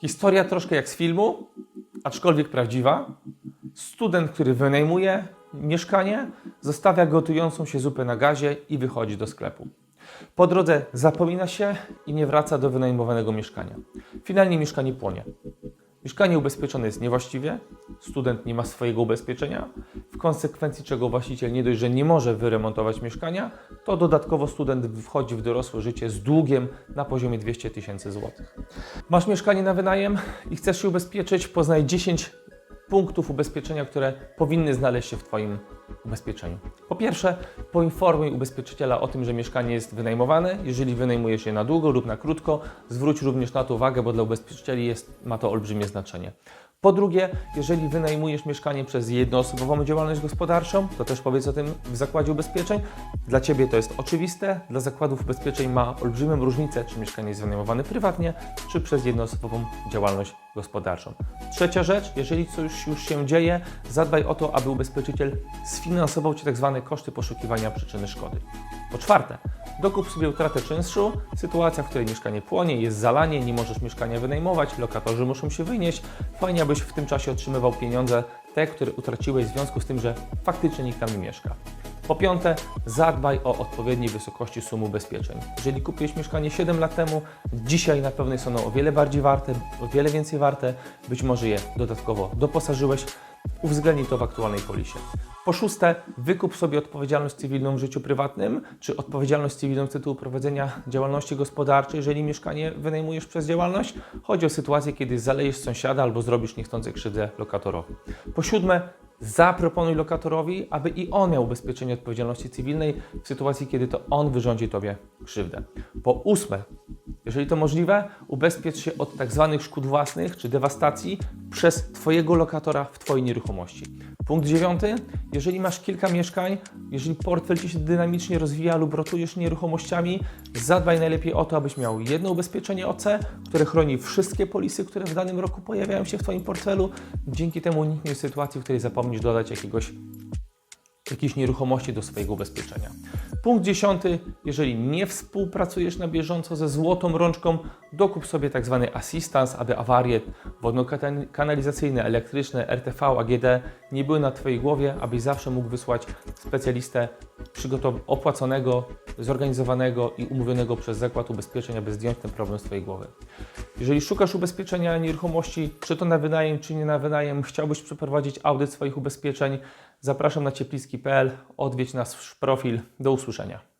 Historia troszkę jak z filmu, aczkolwiek prawdziwa. Student, który wynajmuje mieszkanie, zostawia gotującą się zupę na gazie i wychodzi do sklepu. Po drodze zapomina się i nie wraca do wynajmowanego mieszkania. Finalnie mieszkanie płonie. Mieszkanie ubezpieczone jest niewłaściwie, student nie ma swojego ubezpieczenia, w konsekwencji czego właściciel nie dość, że nie może wyremontować mieszkania, to dodatkowo student wchodzi w dorosłe życie z długiem na poziomie 200 tysięcy złotych. Masz mieszkanie na wynajem i chcesz się ubezpieczyć, poznaj 10 punktów ubezpieczenia, które powinny znaleźć się w Twoim ubezpieczeniu. Po pierwsze, poinformuj ubezpieczyciela o tym, że mieszkanie jest wynajmowane. Jeżeli wynajmujesz je na długo lub na krótko, zwróć również na to uwagę, bo dla ubezpieczycieli jest, ma to olbrzymie znaczenie. Po drugie, jeżeli wynajmujesz mieszkanie przez jednoosobową działalność gospodarczą, to też powiedz o tym w zakładzie ubezpieczeń. Dla Ciebie to jest oczywiste, dla zakładów ubezpieczeń ma olbrzymią różnicę, czy mieszkanie jest wynajmowane prywatnie, czy przez jednoosobową działalność gospodarczą. Trzecia rzecz, jeżeli coś już się dzieje, zadbaj o to, aby ubezpieczyciel sfinansował Ci tzw. koszty poszukiwania przyczyny szkody. Po czwarte, dokup sobie utratę czynszu, sytuacja, w której mieszkanie płonie, jest zalanie, nie możesz mieszkania wynajmować, lokatorzy muszą się wynieść. Fajnie, abyś w tym czasie otrzymywał pieniądze, te, które utraciłeś w związku z tym, że faktycznie nikt tam nie mieszka. Po piąte, zadbaj o odpowiedniej wysokości sum ubezpieczeń. Jeżeli kupiłeś mieszkanie 7 lat temu, dzisiaj na pewno są one o wiele bardziej warte, o wiele więcej warte, być może je dodatkowo doposażyłeś. Uwzględnij to w aktualnej polisie. Po szóste, wykup sobie odpowiedzialność cywilną w życiu prywatnym, czy odpowiedzialność cywilną z tytułu prowadzenia działalności gospodarczej, jeżeli mieszkanie wynajmujesz przez działalność. Chodzi o sytuację, kiedy zalejesz sąsiada albo zrobisz niechcący krzywdę lokatorowi. Po siódme, zaproponuj lokatorowi, aby i on miał ubezpieczenie odpowiedzialności cywilnej w sytuacji, kiedy to on wyrządzi Tobie krzywdę. Po ósme, jeżeli to możliwe, ubezpiecz się od tak zwanych szkód własnych czy dewastacji przez Twojego lokatora w Twojej nieruchomości. Punkt dziewiąty, jeżeli masz kilka mieszkań, jeżeli portfel Ci się dynamicznie rozwija lub rotujesz nieruchomościami, zadbaj najlepiej o to, abyś miał jedno ubezpieczenie OC, które chroni wszystkie polisy, które w danym roku pojawiają się w Twoim portfelu. Dzięki temu unikniesz sytuacji, w której zapomnisz dodać jakiegoś jakiejś nieruchomości do swojego ubezpieczenia. Punkt dziesiąty, jeżeli nie współpracujesz na bieżąco ze złotą rączką, dokup sobie tak zwany assistance, aby awarie wodno-kanalizacyjne, elektryczne, RTV, AGD nie były na Twojej głowie, abyś zawsze mógł wysłać specjalistę opłaconego, zorganizowanego i umówionego przez zakład ubezpieczeń, aby zdjąć ten problem z Twojej głowy. Jeżeli szukasz ubezpieczenia nieruchomości, czy to na wynajem, czy nie na wynajem, chciałbyś przeprowadzić audyt swoich ubezpieczeń, zapraszam na ciepliski.pl, odwiedź nasz profil. Do usłyszenia.